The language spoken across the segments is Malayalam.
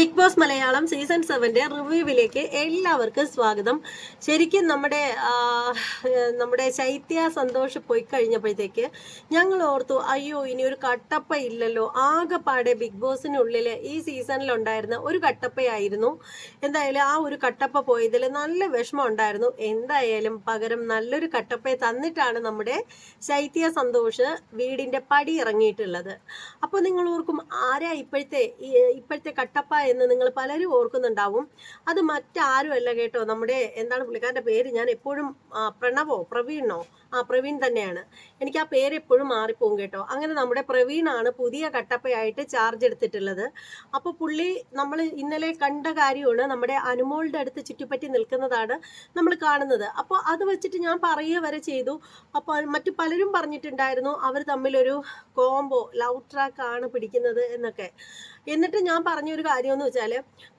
ബിഗ് ബോസ് മലയാളം സീസൺ സെവന്റെ റിവ്യൂവിലേക്ക് എല്ലാവർക്കും സ്വാഗതം. ശരിക്കും നമ്മുടെ നമ്മുടെ ശൈത്യ സന്തോഷ് പോയി കഴിഞ്ഞപ്പോഴത്തേക്ക് ഞങ്ങൾ ഓർത്തു അയ്യോ ഇനി ഒരു കട്ടപ്പ ഇല്ലല്ലോ. ആകെപ്പാടെ ബിഗ് ബോസിനുള്ളിൽ ഈ സീസണിൽ ഉണ്ടായിരുന്ന ഒരു കട്ടപ്പയായിരുന്നു. എന്തായാലും ആ ഒരു കട്ടപ്പ പോയതിൽ നല്ല വിഷമം ഉണ്ടായിരുന്നു. എന്തായാലും പകരം നല്ലൊരു കട്ടപ്പയെ തന്നിട്ടാണ് നമ്മുടെ ശൈത്യ സന്തോഷ് വീടിന്റെ പടി ഇറങ്ങിയിട്ടുള്ളത്. അപ്പോൾ നിങ്ങൾ ഓർക്കും ആരാ ഇപ്പോഴത്തെ ഇപ്പോഴത്തെ കട്ടപ്പ എന്ന് നിങ്ങൾ പലരും ഓർക്കുന്നുണ്ടാവും. അത് മറ്റാരുമല്ല കേട്ടോ. നമ്മുടെ എന്താണ് പുള്ളിക്കാരന്റെ പേര്? ഞാൻ എപ്പോഴും പ്രണവോ പ്രവീണോ? ആ പ്രവീൺ തന്നെയാണ്. എനിക്ക് ആ പേര് എപ്പോഴും മാറിപ്പോകും കേട്ടോ. അങ്ങനെ നമ്മുടെ പ്രവീണാണ് പുതിയ കട്ടപ്പയായിട്ട് ചാർജ് എടുത്തിട്ടുള്ളത്. അപ്പോൾ പുള്ളി നമ്മൾ ഇന്നലെ കണ്ട കാര്യമാണ് നമ്മുടെ അനുമോളുടെ അടുത്ത് ചുറ്റിപ്പറ്റി നിൽക്കുന്നതാണ് നമ്മൾ കാണുന്നത്. അപ്പോൾ അത് വെച്ചിട്ട് ഞാൻ പറയുക വരെ ചെയ്തു. അപ്പോൾ മറ്റു പലരും പറഞ്ഞിട്ടുണ്ടായിരുന്നു അവർ തമ്മിലൊരു കോംബോ ലവ് ട്രാക്ക് ആണ് പിടിക്കുന്നത് എന്നൊക്കെ. എന്നിട്ട് ഞാൻ പറഞ്ഞൊരു കാര്യം എന്ന് വെച്ചാൽ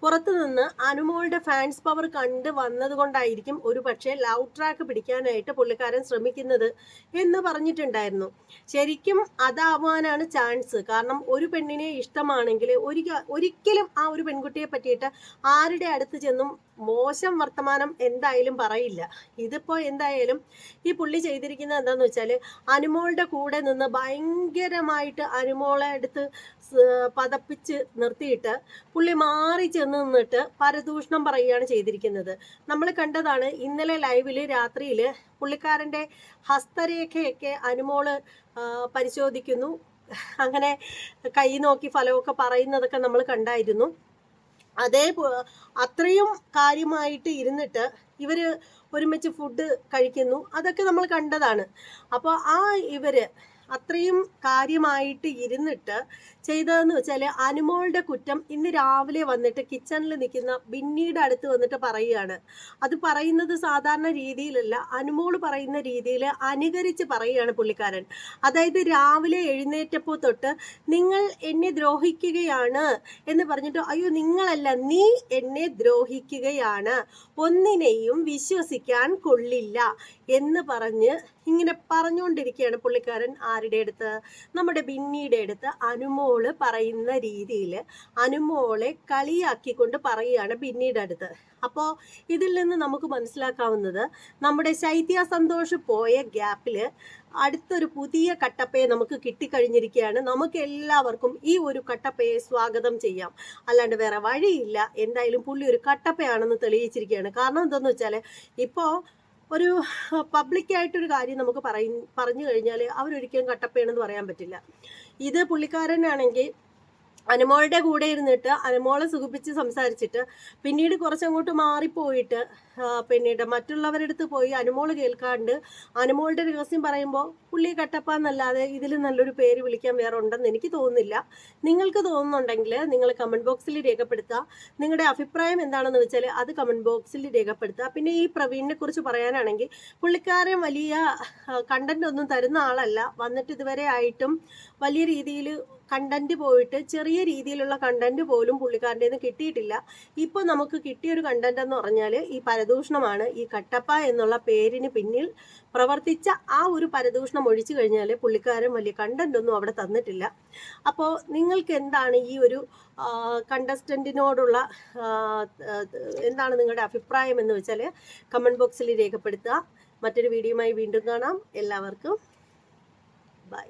പുറത്തു നിന്ന് അനുമോളുടെ ഫാൻസ് പവർ കണ്ട് വന്നത് കൊണ്ടായിരിക്കും ഒരു പക്ഷേ ലവ് ട്രാക്ക് പിടിക്കാനായിട്ട് പുള്ളിക്കാരൻ ശ്രമിക്കുന്നത് എന്ന് പറഞ്ഞിട്ടുണ്ടായിരുന്നു. ശരിക്കും അതാവാനാണ് ചാൻസ് കാരണം ഒരു പെണ്ണിനെ ഇഷ്ടമാണെങ്കിൽ ഒരിക്ക- ഒരിക്കലും ആ ഒരു പെൺകുട്ടിയെ പറ്റിയിട്ട് ആരുടെ അടുത്ത് ചെന്നും മോശം വർത്തമാനം എന്തായാലും പറയില്ല. ഇതിപ്പോൾ എന്തായാലും ഈ പുള്ളി ചെയ്തിരിക്കുന്നത് എന്താണെന്ന് വെച്ചാൽ അനുമോളുടെ കൂടെ നിന്ന് ഭയങ്കരമായിട്ട് അനുമോളെ അടുത്ത് പതപ്പിച്ച് നിർത്തിയിട്ട് പുള്ളി മാറി ചെന്ന് നിന്നിട്ട് പരദൂഷണം പറയുകയാണ് ചെയ്തിരിക്കുന്നത്. നമ്മൾ കണ്ടതാണ് ഇന്നലെ ലൈവിൽ രാത്രിയിൽ പുള്ളിക്കാരന്റെ ഹസ്തരേഖയൊക്കെ അനുമോൾ പരിശോധിക്കുന്നു. അങ്ങനെ കൈ നോക്കി ഫലമൊക്കെ പറയുന്നതൊക്കെ നമ്മൾ കണ്ടായിരുന്നു. അതേ അത്രയും കാര്യമായിട്ട് ഇരുന്നിട്ട് ഇവർ ഒരുമിച്ച് ഫുഡ് കഴിക്കുന്നു. അതൊക്കെ നമ്മൾ കണ്ടതാണ്. അപ്പോൾ ആ ഇവർ അത്രയും കാര്യമായിട്ട് ഇരുന്നിട്ട് ചെയ്തതെന്ന് വെച്ചാൽ അനുമോളുടെ കുറ്റം ഇന്ന് രാവിലെ വന്നിട്ട് കിച്ചണിൽ നിൽക്കുന്ന ബിന്നിയുടെ അടുത്ത് വന്നിട്ട് പറയുകയാണ്. അത് പറയുന്നത് സാധാരണ രീതിയിലല്ല അനുമോൾ പറയുന്ന രീതിയിൽ അനുകരിച്ച് പറയുകയാണ് പുള്ളിക്കാരൻ. അതായത് രാവിലെ എഴുന്നേറ്റപ്പോൾ തൊട്ട് നിങ്ങൾ എന്നെ ദ്രോഹിക്കുകയാണ് എന്ന് പറഞ്ഞിട്ട് അയ്യോ നിങ്ങളല്ല നീ എന്നെ ദ്രോഹിക്കുകയാണ്. ഒന്നിനെയും വിശ്വസിക്കാൻ കൊള്ളില്ല എന്ന് പറഞ്ഞ് ഇങ്ങനെ പറഞ്ഞുകൊണ്ടിരിക്കുകയാണ് പുള്ളിക്കാരൻ ആരുടെ അടുത്ത് നമ്മുടെ ബിന്നിയുടെ അടുത്ത് അനുമോൾ പറയുന്ന രീതിയിൽ അനുമോളെ കളിയാക്കിക്കൊണ്ട് പറയുകയാണ് ബിന്നിയുടെ അടുത്ത്. അപ്പോൾ ഇതിൽ നിന്ന് നമുക്ക് മനസ്സിലാക്കാവുന്നത് നമ്മുടെ ശൈത്യ സന്തോഷ് പോയ ഗ്യാപ്പിൽ അടുത്തൊരു പുതിയ കട്ടപ്പയെ നമുക്ക് കിട്ടിക്കഴിഞ്ഞിരിക്കുകയാണ്. നമുക്ക് എല്ലാവർക്കും ഈ ഒരു കട്ടപ്പയെ സ്വാഗതം ചെയ്യാം. അല്ലാണ്ട് വേറെ വഴിയില്ല. എന്തായാലും പുള്ളി ഒരു കട്ടപ്പയാണെന്ന് തെളിയിച്ചിരിക്കുകയാണ്. കാരണം എന്താണെന്ന് വെച്ചാൽ ഇപ്പോൾ ഒരു പബ്ലിക്കായിട്ടൊരു കാര്യം നമുക്ക് പറയും പറഞ്ഞു കഴിഞ്ഞാൽ അവരൊരിക്കലും കട്ടപ്പയാണെന്ന് പറയാൻ പറ്റില്ല. ഇത് പുള്ളിക്കാരനാണെങ്കിൽ അനുമോളുടെ കൂടെ ഇരുന്നിട്ട് അനുമോളെ സുഖിപ്പിച്ച് സംസാരിച്ചിട്ട് പിന്നീട് കുറച്ചങ്ങോട്ട് മാറിപ്പോയിട്ട് പിന്നീട് മറ്റുള്ളവരുടെ അടുത്ത് പോയി അനുമോൾ കേൾക്കാണ്ട് അനുമോളുടെ രഹസ്യം പറയുമ്പോൾ പുള്ളി കട്ടപ്പ എന്നല്ലാതെ ഇതിൽ നല്ലൊരു പേര് വിളിക്കാൻ വേറെ ഉണ്ടെന്ന് എനിക്ക് തോന്നുന്നില്ല. നിങ്ങൾക്ക് തോന്നുന്നുണ്ടെങ്കിൽ നിങ്ങൾ കമന്റ് ബോക്സിൽ രേഖപ്പെടുത്തുക. നിങ്ങളുടെ അഭിപ്രായം എന്താണെന്ന് വെച്ചാൽ അത് കമന്റ് ബോക്സിൽ രേഖപ്പെടുത്തുക. പിന്നെ ഈ പ്രവീണിനെ കുറിച്ച് പറയാനാണെങ്കിൽ പുള്ളിക്കാരൻ വലിയ കണ്ടന്റ് ഒന്നും തരുന്ന ആളല്ല. വന്നിട്ട് ഇതുവരെ ആയിട്ടും വലിയ രീതിയിൽ കണ്ടന്റ് പോയിട്ട് ചെറിയ രീതിയിലുള്ള കണ്ടന്റ് പോലും പുള്ളിക്കാരന്റെ നിന്ന് കിട്ടിയിട്ടില്ല. ഇപ്പോൾ നമുക്ക് കിട്ടിയ ഒരു കണ്ടന്റ് എന്ന് പറഞ്ഞാൽ ഈ പരദൂഷണമാണ്. ഈ കട്ടപ്പ എന്നുള്ള പേരിന് പിന്നിൽ പ്രവർത്തിച്ച ആ ഒരു പരദൂഷണം ഒഴിച്ചു കഴിഞ്ഞാൽ പുള്ളിക്കാരൻ വലിയ കണ്ടന്റ് ഒന്നും അവിടെ തന്നിട്ടില്ല. അപ്പോൾ നിങ്ങൾക്ക് എന്താണ് ഈ ഒരു കണ്ടസ്റ്റന്റിനോടുള്ള എന്താണ് നിങ്ങളുടെ അഭിപ്രായം എന്ന് വെച്ചാൽ കമന്റ് ബോക്സിൽ രേഖപ്പെടുത്തുക. മറ്റൊരു വീഡിയോയുമായി വീണ്ടും കാണാം. എല്ലാവർക്കും ബൈ